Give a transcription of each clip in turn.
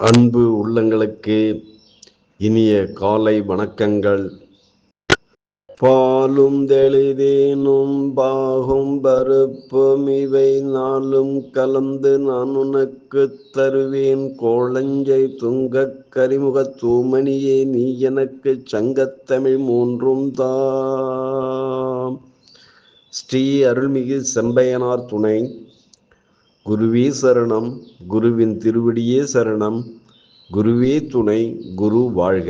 அன்பு உள்ளங்களுக்கு இனிய காலை வணக்கங்கள். பாலும் தெளிதேனும் பாகும் பருப்பும் இவை நாளும் கலந்து நான் உனக்கு தருவேன். கோளஞ்சை துங்கக் கரிமுக தூமணியே நீ எனக்கு சங்கத்தமிழ் மூன்றும் தாம் ஸ்ரீ அருள்மிகு செம்பையனார் துணை. குருவே சரணம் குருவின் திருவடியே சரணம் குருவே துணை குரு வாழ்க.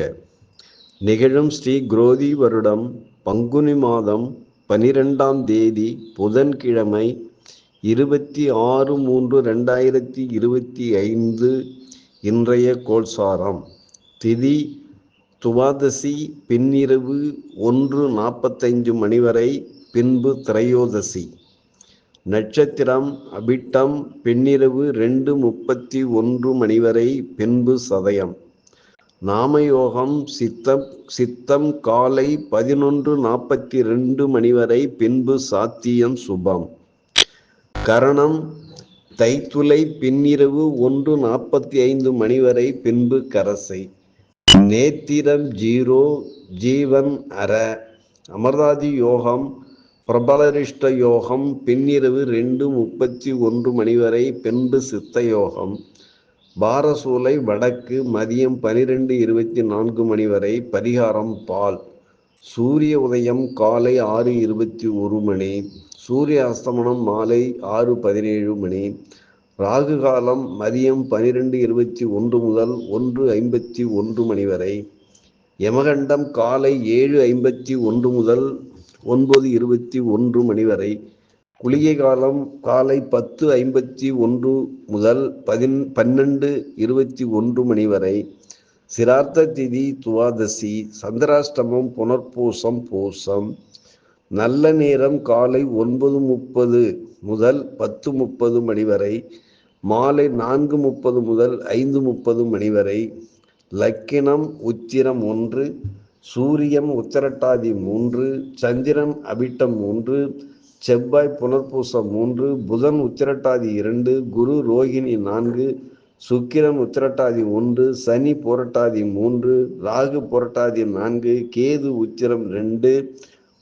நிகழும் ஸ்ரீ குரோதி வருடம் பங்குனி மாதம் பனிரெண்டாம் தேதி புதன்கிழமை இருபத்தி ஆறு மூன்று ரெண்டாயிரத்தி இருபத்தி ஐந்து இன்றைய கோல்சாரம் திதி துவாதசி பின்னிரவு ஒன்று நாற்பத்தைந்து மணி வரை பின்பு திரையோதசி. நட்சத்திரம் அபிட்டம் பின்னிரவு ரெண்டு முப்பத்தி ஒன்று மணி வரை பின்பு சதயம். நாமயோகம் சித்தம் சித்தம் காலை பதினொன்று நாற்பத்தி ரெண்டு மணி வரை பின்பு சாத்தியம் சுபம். கரணம் தைத்துளை பின்னிரவு ஒன்று நாற்பத்தி ஐந்து மணி வரை பின்பு கரசை. நேத்திரம் ஜீரோ ஜீவன் அற. அமர்தாதி யோகம் பிரபலரிஷ்ட யோகம் பின்னிரவு ரெண்டு முப்பத்தி ஒன்று மணி வரை பெண்டு சித்த யோகம் பாரசூலை வடக்கு மதியம் பனிரெண்டு இருபத்தி நான்கு மணி வரை பரிகாரம் பால். சூரிய உதயம் காலை ஆறு இருபத்தி ஒரு மணி. சூரிய அஸ்தமனம் மாலை ஆறு பதினேழு மணி. ராகு காலம் மதியம் பனிரெண்டு இருபத்தி ஒன்று முதல் ஒன்று ஐம்பத்தி ஒன்று மணி வரை. யமகண்டம் காலை ஏழு ஐம்பத்தி ஒன்று முதல் ஒன்பது இருபத்தி ஒன்று மணி வரை குளிகை காலம் காலை பத்து ஐம்பத்தி ஒன்று முதல் பதின் பன்னெண்டு இருபத்தி ஒன்று மணி வரை சிரார்த்த திதி துவாதசி சந்திராஷ்டமம் புனர்பூசம் பூசம். நல்ல நேரம் காலை ஒன்பது முப்பது முதல் பத்து முப்பது மணி வரை மாலை நான்கு முப்பது முதல் ஐந்து முப்பது மணி வரை லக்கினம் உத்திரம் ஒன்று சூரியம் உத்தரட்டாதி மூன்று சந்திரன் அபிட்டம் மூன்று செவ்வாய் புனர்பூசம் மூன்று புதன் உத்திரட்டாதி இரண்டு குரு ரோகிணி நான்கு சுக்கிரன் உத்திரட்டாதி ஒன்று சனி புரட்டாதி மூன்று ராகு புரட்டாதி நான்கு கேது உத்திரம் ரெண்டு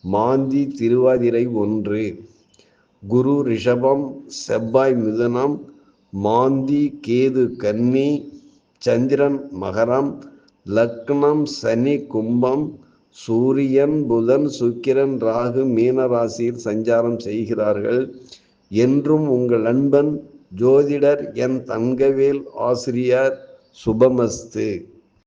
மாந்தி திருவாதிரை ஒன்று. குரு ரிஷபம் செவ்வாய் மிதுனம் மாந்தி கேது கன்னி சந்திரன் மகரம் லக்னம் சனி கும்பம் சூரியன் புதன் சுக்கிரன் ராகு மீன ராசியில் சஞ்சாரம் செய்கிறார்கள். என்றும் உங்கள் அன்பன் ஜோதிடர் என் தங்கவேல் ஆசிரியர் சுபமஸ்து.